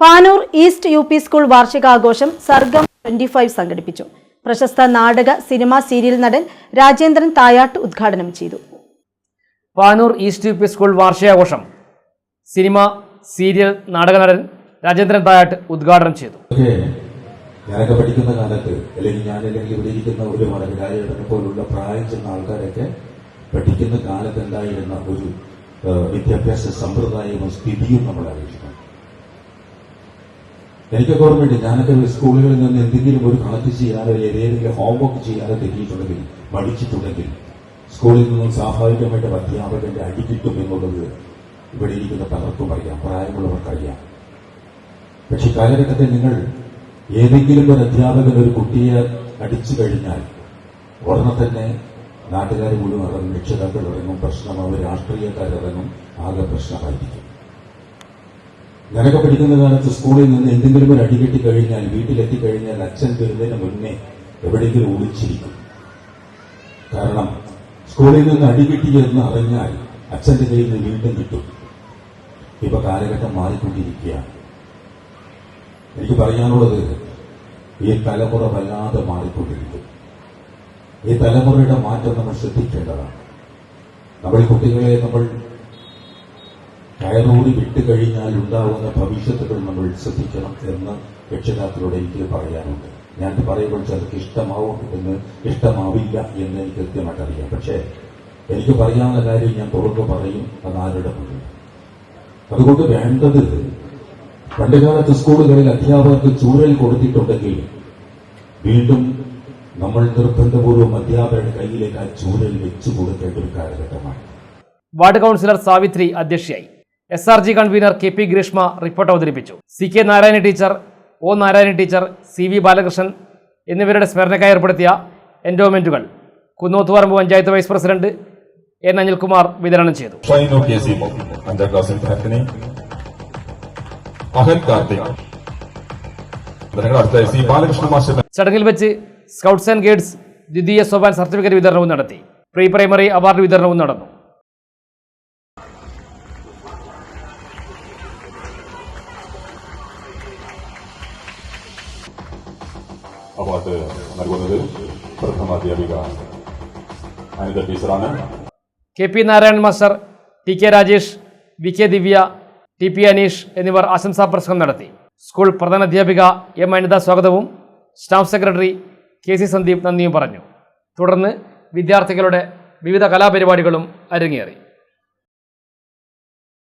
Panoor east U P school വാർഷികാഘോഷം Sargam twenty five സംഘടിപ്പിച്ചു. പ്രശസ്ത നാടക സിനിമ സീരിയൽ നടൻ രാജേന്ദ്രൻ തായാട്ട് ഉദ്ഘാടനം ചെയ്തു. Panoor east U P school വാർഷികാഘോഷം cinema serial നാടക നടൻ രാജേന്ദ്രൻ തായാട്ട് ഉദ്ഘാടനം ചെയ്തു. ഞാനൊക്കെ പഠിക്കുന്ന കാലത്ത് അല്ലെങ്കിൽ ഞാനല്ലെങ്കിൽ ഇവിടെ ഇരിക്കുന്ന ഒരു മടവിലായടനെ പോലുള്ള പ്രായം ചെന്ന ആൾക്കാരൊക്കെ പഠിക്കുന്ന കാലത്ത് ഉണ്ടായിരുന്ന ഒരു വിദ്യാഭ്യാസ സമ്പ്രദായവും സ്ഥിതിയും നമ്മൾ ആലോചിക്കണം എനിക്കൊക്കെ ഓർമ്മയുണ്ട് ഞാനൊക്കെ സ്കൂളുകളിൽ നിന്ന് എന്തെങ്കിലും ഒരു കണക്ക് ചെയ്യാനോ ഏതെങ്കിലും ഹോംവർക്ക് ചെയ്യാനോ തെറ്റിയിട്ടുണ്ടെങ്കിൽ പഠിച്ചിട്ടുണ്ടെങ്കിൽ സ്കൂളിൽ നിന്നും സ്വാഭാവികമായിട്ട് അധ്യാപകന്റെ അടി കിട്ടും എന്നുള്ളത് ഇവിടെ ഇരിക്കുന്ന പലർക്കും അറിയാം പ്രായമുള്ളവർക്കറിയാം പക്ഷെ കാലഘട്ടത്തിൽ നിങ്ങൾ ഏതെങ്കിലും ഒരു അധ്യാപകൻ ഒരു കുട്ടിയെ അടിച്ചു കഴിഞ്ഞാൽ ഉടനെ തന്നെ നാട്ടുകാർ മുഴുവൻ ഇറങ്ങും രക്ഷിതാക്കൾ ഇറങ്ങും പ്രശ്നമാവും രാഷ്ട്രീയക്കാരിറങ്ങും ആകെ പ്രശ്നമായിരിക്കും. ഞാനൊക്കെ പഠിക്കുന്ന കാലത്ത് സ്കൂളിൽ നിന്ന് എന്തെങ്കിലും ഒരു അടി കിട്ടി കഴിഞ്ഞാൽ വീട്ടിലെത്തി കഴിഞ്ഞാൽ അച്ഛൻ വരുന്നതിന് മുന്നേ എവിടെയെങ്കിലും ഒളിച്ചിരിക്കും കാരണം സ്കൂളിൽ നിന്ന് അടി കിട്ടി എന്ന് അറിഞ്ഞാൽ അച്ഛന്റെ കയ്യിൽ നിന്ന് വീണ്ടും കിട്ടും. ഇപ്പൊ കാലഘട്ടം മാറിക്കൊണ്ടിരിക്കുകയാണ്. എനിക്ക് പറയാനുള്ളത് ഈ തലമുറ വല്ലാതെ മാറിക്കൊണ്ടിരിക്കും. ഈ തലമുറയുടെ മാറ്റം നമ്മൾ ശ്രദ്ധിക്കേണ്ടതാണ്. നമ്മൾ കുട്ടികളെ നമ്മൾ കയറൂടി വിട്ടുകഴിഞ്ഞാൽ ഉണ്ടാവുന്ന ഭവിഷ്യത്തുകൾ നമ്മൾ ശ്രദ്ധിക്കണം എന്ന് രക്ഷിതാക്കളോട് എനിക്ക് പറയാനുണ്ട്. ഞാൻ പറയുമ്പോൾ ചിലർക്ക് ഇഷ്ടമാവും എന്ന് ഇഷ്ടമാവില്ല എന്ന് എനിക്ക് കൃത്യമായിട്ട് അറിയാം. പക്ഷേ എനിക്ക് പറയാവുന്ന കാര്യം ഞാൻ തുറന്നു പറയും അത് ആരുടെ മുന്നിൽ? അതുകൊണ്ട് വേണ്ടത് പണ്ടുകാലത്ത് സ്കൂളുകളിൽ അധ്യാപകർക്ക് ചൂരൽ കൊടുത്തിട്ടുണ്ടെങ്കിൽ വീണ്ടും നമ്മൾ നിർബന്ധപൂർവം അധ്യാപകരുടെ കയ്യിലേക്ക് ആ ചൂരൽ വെച്ചു കൊടുക്കേണ്ട ഒരു കാലഘട്ടമാണ്. വാർഡ് കൗൺസിലർ സാവിത്രി അധ്യക്ഷയായി. S R G convener K P Greeshma report അവതരിപ്പിച്ചു. C K Narayana teacher O Narayana teacher C V Balakrishnan എന്നിവരുടെ സ്മരണയ്ക്കായി ഏർപ്പെടുത്തിയ എൻഡോമെന്റുകൾ Kunnothuparamba panchayat vice president N Anilkumar വിതരണം ചെയ്തു. ചടങ്ങിൽ വെച്ച് സ്കൗട്ട്സ് ആൻഡ് ഗൈഡ്സ് ദ്വിതീയ സോപാൻ സർട്ടിഫിക്കറ്റ് വിതരണവും നടത്തി. പ്രീ പ്രൈമറി അവാർഡ് വിതരണവും നടന്നു. അവാർഡ് നൽകുന്നത് പ്രഥമാധ്യാപിക അനിത ടീച്ചറാണ്. K P Narayanan master T K Rajesh V K Divya T P Aneesh എന്നിവർ ആശംസാ പ്രസംഗം നടത്തി. സ്കൂൾ പ്രധാനാധ്യാപിക എം അനിത സ്വാഗതവും staff secretary K C Sandeep നന്ദിയും പറഞ്ഞു. തുടർന്ന് വിദ്യാർത്ഥികളുടെ വിവിധ കലാപരിപാടികളും അരങ്ങേറി.